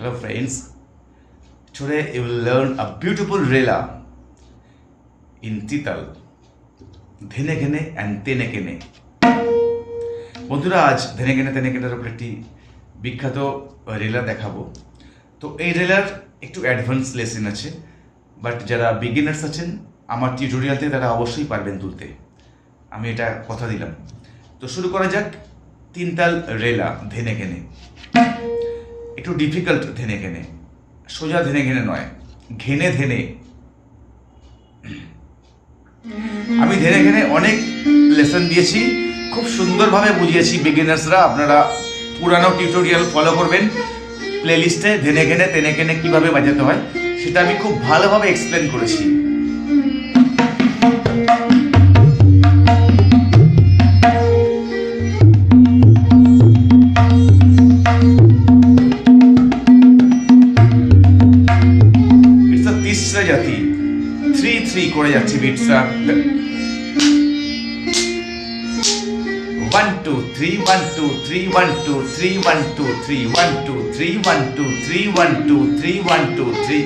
Hello friends, today you will learn a beautiful rela in Tital, ধেনে ঘেনে and তেনে কেনে বন্ধুরা আজ ধেনে ঘেনে তেনে কেনের উপর একটি বিখ্যাত রেলা দেখাবো তো এই রেলার একটু অ্যাডভান্স লেসেন আছে বাট যারা বিগিনার্স আছেন আমার টিউটোরিয়ালতে তারা অবশ্যই পারবেন তুলতে আমি এটা কথা দিলাম তো শুরু করা যাক তিনতাল রেলা ধেনে ঘেনে একটু ডিফিকাল্ট ধেনে ঘেনে, সোজা ধেনে ঘেনে নয়, ঘেনে ধেনে। আমি ধেনে ঘেনে অনেক লেসন দিয়েছি, খুব সুন্দরভাবে বুঝিয়েছি বিগিনার্সরা আপনারা পুরানো টিউটোরিয়াল ফলো করবেন। প্লেলিস্টে ধেনে ঘেনে, তেনে ঘেনে কীভাবে বাজাতে হয়, সেটা আমি খুব ভালোভাবে এক্সপ্লেন করেছি। করে যাচ্ছি বিটসটা one two three one two three one two three one two three one two three one two three one two three one two three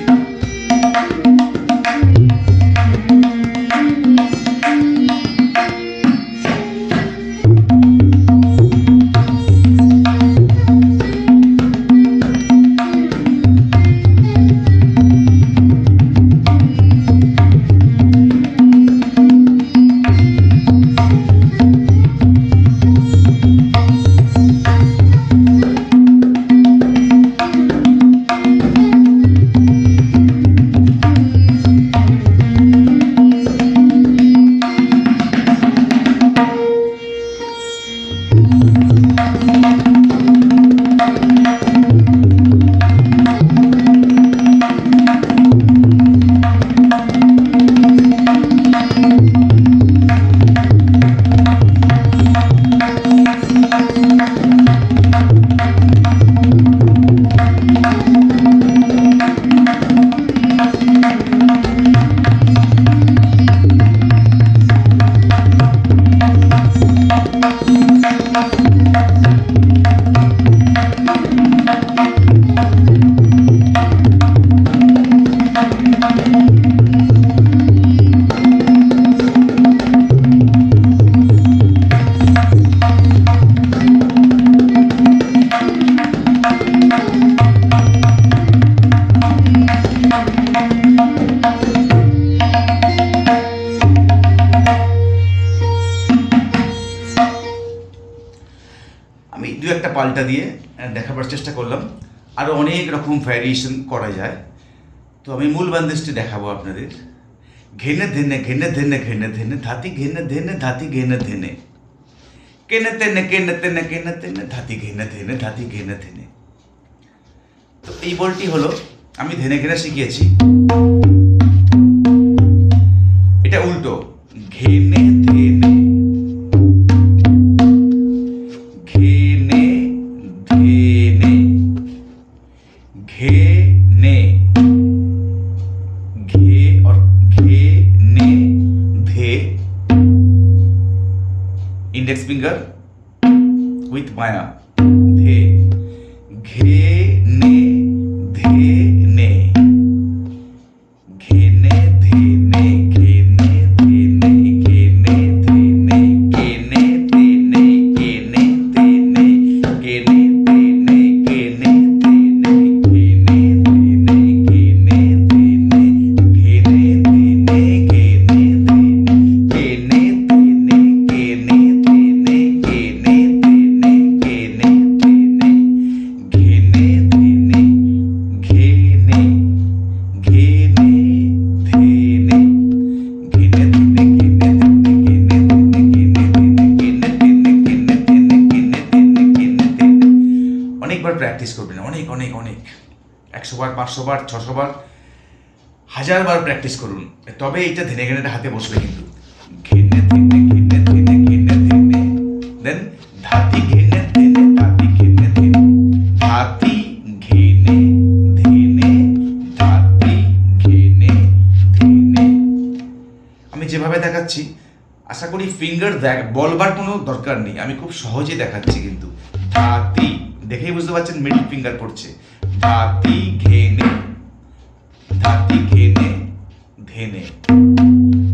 পাল্টা দিয়ে দেখাবার চেষ্টা করলাম। আরও অনেক রকম ভ্যারিয়েশন করা যায়। তো আমি মূল বান্দেশটি দেখাবো আপনাদের। ঘেনে ধেনে ঘেনে ধেনে ঘেনে ধেনে, ধাতি ঘেনে ধেনে, ধাতি ঘেনে ধেনে। কেনে তেনে কেনে তেনে কেনে তেনে, ধাতি ঘেনে ধেনে, ধাতি ঘেনে ধেনে। তো এই বলটি হলো, আমি ধেনে ঘেনে শিখিয়েছি। index finger with Maya. একশো বার পাঁচশো বার ছশো বার হাজার বার প্র্যাকটিস করুন। তবে এইটা ধেনে ঘেনেটা হাতে বসবে কিন্তু। ঘেনে ঘেনে ঘেনে ঘেনে ঘেনে ঘেনে ঘেনে আমি যেভাবে দেখাচ্ছি, আশা করি ফিঙ্গার দেখ, বলবার কোনো দরকার নেই। আমি খুব সহজে দেখাচ্ছি কিন্তু। দেখেই বুঝতে পারছেন মিডল ফিঙ্গার পড়ছে। ধাতি ঘেনে ধাতি ঘেনে ধেনে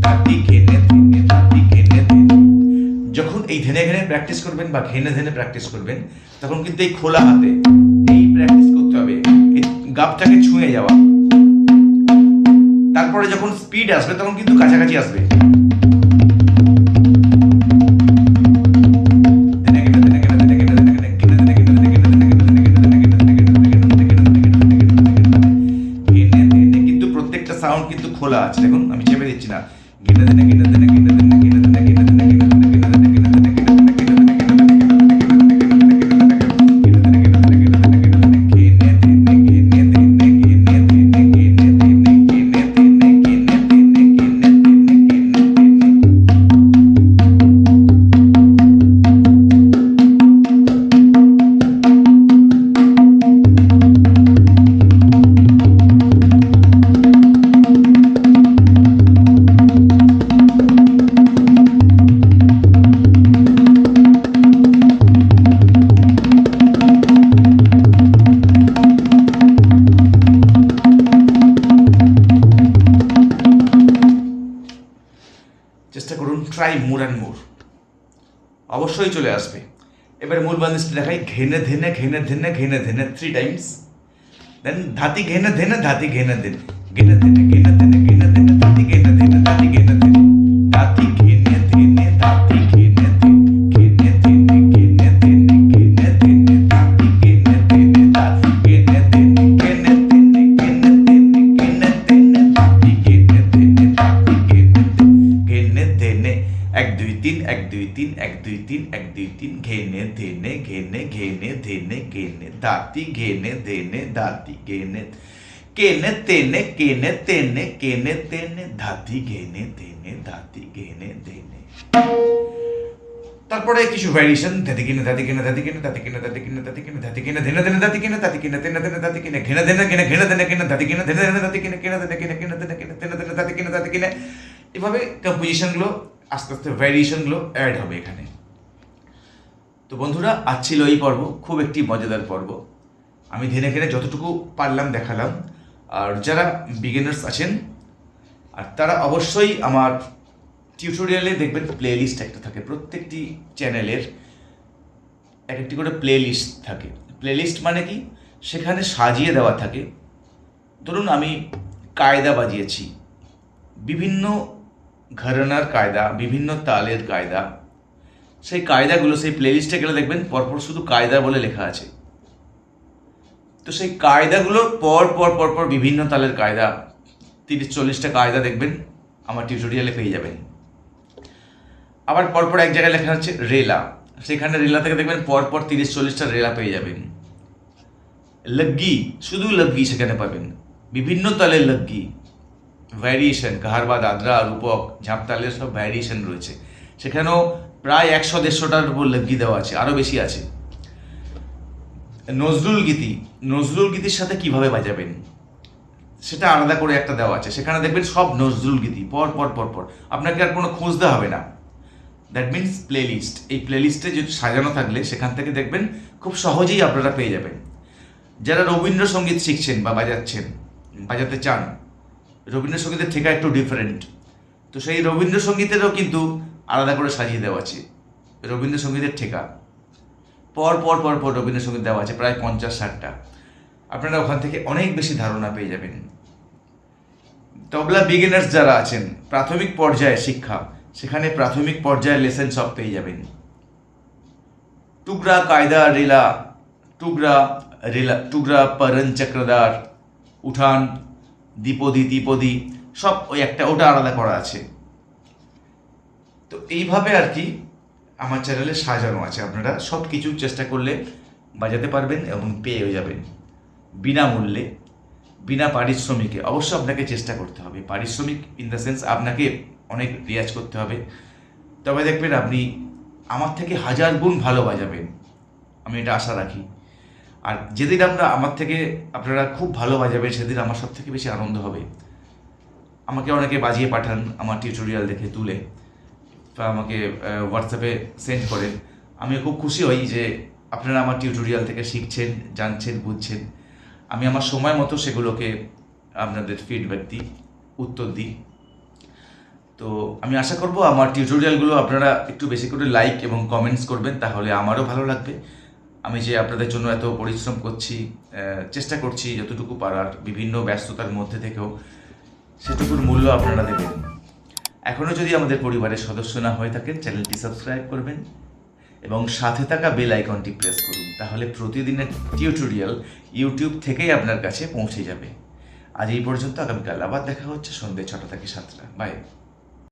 ধাতি ঘেনে ধেনে ধাতি ঘেনে ধেনে। যখন এই ধেনে ঘেনে প্র্যাকটিস করবেন বা ঘেনে ধেনে প্র্যাকটিস করবেন, তখন কিন্তু এই খোলা হাতে এই প্র্যাকটিস করতে হবে। এই গাপটাকে ছুঁয়ে যাওয়া। তারপরে যখন স্পিড আসবে, তখন কিন্তু কাছাকাছি আসবে। ট্রাই মোর অ্যান্ড মোর অবশ্যই চলে আসবে। এবারে মূল বান্দিশটি দেখাই, ঘেনে ধেনে ঘেনে ধেনে ঘেনে ধেনে থ্রি টাইমস দেন ধাতি ঘেনে ধেনে, ধাতি ঘেনে ধেনে ঘেনে ধেনে ঘেনে ধেনে ঘেনে ধেনে, ধাতি ঘেনে ধেনে, ধাতি ঘেনে ধেনে ঘেনে দাতি ঘেনে ধেনে দাতি ঘেনে কেনে তেনে কেনে তেনে কেনে তেনে ধাতি ঘেনে ধেনে দাতি ঘেনে ধেনে তারপরে কিছু ভ্যারিয়েশন ধাতি কিনে ধাতি কিনে ধাতি কিনে ধাতি কিনে ধাতি কিনে ধাতি কিনে ধাতি কিনে ধেনে ধেনে ধাতি কিনে ধাতি কিনে তেনে ধেনে ধাতি কিনে ঘেনে ধেনে কিনে ঘেনে ধেনে কিনে ধাতি কিনে ধেনে ধেনে ধাতি কিনে কিনে ধেনে কিনে কিনে ধেনে কিনে তেনে ধেনে ধাতি কিনে ধাতি কিনে এভাবে কম্পোজিশনগুলো আস্তে আস্তে ভ্যারিয়েশনগুলো অ্যাড হবে এখানে তো বন্ধুরা, আজ ছিল এই পর্ব, খুব একটি মজাদার পর্ব। আমি ধেনে ঘেনে যতটুকু পারলাম দেখালাম। আর যারা বিগিনার্স আছেন, আর তারা অবশ্যই আমার টিউটোরিয়ালে দেখবেন প্লে লিস্ট একটা থাকে। প্রত্যেকটি চ্যানেলের এক একটি করে প্লে লিস্ট থাকে। প্লে লিস্ট মানে কি? সেখানে সাজিয়ে দেওয়া থাকে। ধরুন, আমি কায়দা বাজিয়েছি। বিভিন্ন ঘরানার কায়দা, বিভিন্ন তালের কায়দা সেই কায়দাগুলো, সেই প্লেলিস্টে গেলে দেখবেন পরপর শুধু কায়দা বলে লেখা আছে। তো সেই কায়দাগুলোর পর পর পর পর বিভিন্ন তালের কায়দা, তিরিশ, চল্লিশটা কায়দা দেখবেন, আমার টিউটোরিয়ালে পেয়ে যাবেন। আবার পরপর এক জায়গায় লেখা হচ্ছে রেলা। সেখানে রেলা থেকে দেখবেন পরপর তিরিশ, চল্লিশটা রেলা পেয়ে যাবেন। লগ্গি, শুধু লগ্গি সেখানে পাবেন। বিভিন্ন তালের লগ্গি। ভ্যারিয়েশন কাহারবা দাদরা রূপক ঝাঁপতালের সব ভ্যারিয়েশন রয়েছে। সেখানেও প্রায় একশো দেড়শোটার উপর লগ্গি দেওয়া আছে আরও বেশি আছে। নজরুল গীতি, নজরুল গীতির সাথে কীভাবে বাজাবেন? সেটা আলাদা করে একটা দেওয়া আছে, সেখানে দেখবেন সব নজরুল গীতি, পর পর পর পর। আপনাকে আর কোনো খুঁজতে হবে না। দ্যাট মিনস প্লে লিস্ট এই প্লে লিস্টে যদি সাজানো থাকলে, সেখান থেকে দেখবেন খুব সহজেই আপনারা পেয়ে যাবেন। যারা রবীন্দ্রসঙ্গীত শিখছেন বা বাজাচ্ছেন, বাজাতে চান, রবীন্দ্রসঙ্গীতের ঠেকা একটু ডিফারেন্ট তো সেই রবীন্দ্রসঙ্গীতেরও কিন্তু আলাদা করে সাজিয়ে দেওয়া আছে। রবীন্দ্রসঙ্গীতের ঠেকা। পর পর পর পর রবীন্দ্রসঙ্গীত দেওয়া আছে, প্রায় পঞ্চাশ ষাটটা। আপনারা ওখান থেকে অনেক বেশি ধারণা পেয়ে যাবেন। তবলা বিগিনার্স যারা আছেন, প্রাথমিক পর্যায়ে শিক্ষা, সেখানে প্রাথমিক পর্যায়ে লেসেন সব পেয়ে যাবেন। টুকরা কায়দা রেলা, টুকরা রেলা, টুকরা পরন চক্রদার উঠান, দ্বিপদী দ্বিপদী সব ওই একটা, ওটা আলাদা করা আছে। তো এইভাবে আর কি আমার চ্যানেলে সাজানো আছে। আপনারা সব কিছু চেষ্টা করলে বাজাতে পারবেন এবং পেয়েও যাবেন। বিনামূল্যে, বিনা পারিশ্রমিকে। অবশ্য আপনাকে চেষ্টা করতে হবে। পারিশ্রমিক ইন দ্য সেন্স আপনাকে অনেক রিয়াজ করতে হবে। তবে দেখবেন আপনি আমার থেকে হাজার গুণ ভালো বাজাবেন। আমি এটা আশা রাখি। আর যেদিন আমরা আমার থেকে আপনারা খুব ভালো বাজাবেন, সেদিন আমার সব থেকে বেশি আনন্দ হবে। আমাকে অনেকে বাজিয়ে পাঠান, আমার টিউটোরিয়াল দেখে তুলে। আমাকে হোয়াটসঅ্যাপে সেন্ড করেন। আমি খুব খুশি হই যে আপনারা আমার টিউটোরিয়াল থেকে শিখছেন, জানছেন, বুঝছেন। আমি আমার সময় মতো সেগুলোকে আপনাদের ফিডব্যাক দিই, উত্তর দিই। তো আমি আশা করব আমার টিউটোরিয়ালগুলো আপনারা একটু বেশি করে লাইক এবং কমেন্টস করবেন, তাহলে আমারও ভালো লাগবে। আমি যে আপনাদের জন্য এত পরিশ্রম করছি চেষ্টা করছি, যতটুকু পারার বিভিন্ন ব্যস্ততার মধ্যে থেকেও, সেটুকুর মূল্য আপনারা দেবেন। এখনও যদি আমাদের পরিবারের সদস্য না হয়ে থাকেন, চ্যানেলটি সাবস্ক্রাইব করবেন এবং সাথে থাকা বেল আইকনটি প্রেস করুন, তাহলে প্রতিদিনের টিউটোরিয়াল ইউটিউব থেকেই আপনার কাছে পৌঁছে যাবে। আজ এই পর্যন্ত, আগামীকাল আবার দেখা হচ্ছে সন্ধ্যে ছটা থেকে সাতটা। বাই।